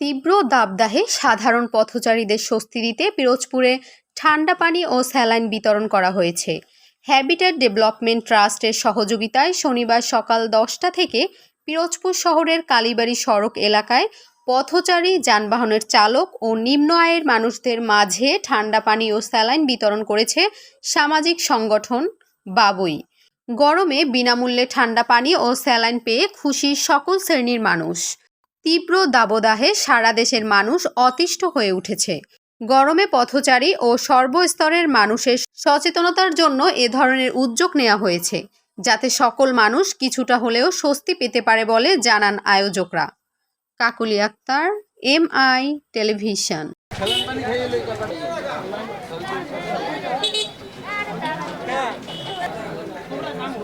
তীব্র দাবদাহে সাধারণ পথচারীদের স্বস্তি দিতে পিরোজপুরে ঠান্ডা পানি ও স্যালাইন বিতরণ করা হয়েছে। হ্যাবিটেট ডেভেলপমেন্ট ট্রাস্টের সহযোগিতায় শনিবার সকাল দশটা থেকে পিরোজপুর শহরের কালীবাড়ি সড়ক এলাকায় পথচারী, যানবাহনের চালক ও নিম্ন আয়ের মানুষদের মাঝে ঠান্ডা পানি ও স্যালাইন বিতরণ করেছে সামাজিক সংগঠন বাবুই। গরমে বিনামূল্যে ঠান্ডা পানি ও স্যালাইন পেয়ে খুশি সকল শ্রেণির মানুষ। তীব্র দাবদাহে সারা দেশের মানুষ অতিষ্ঠ হয়ে উঠেছে। গরমে পথচারী ও সর্বস্তরের মানুষের সচেতনতার জন্য এ ধরনের উদ্যোগ নেওয়া হয়েছে, যাতে সকল মানুষ কিছুটা হলেও স্বস্তি পেতে পারে বলে জানান আয়োজকরা। Kakuli Akter M I television.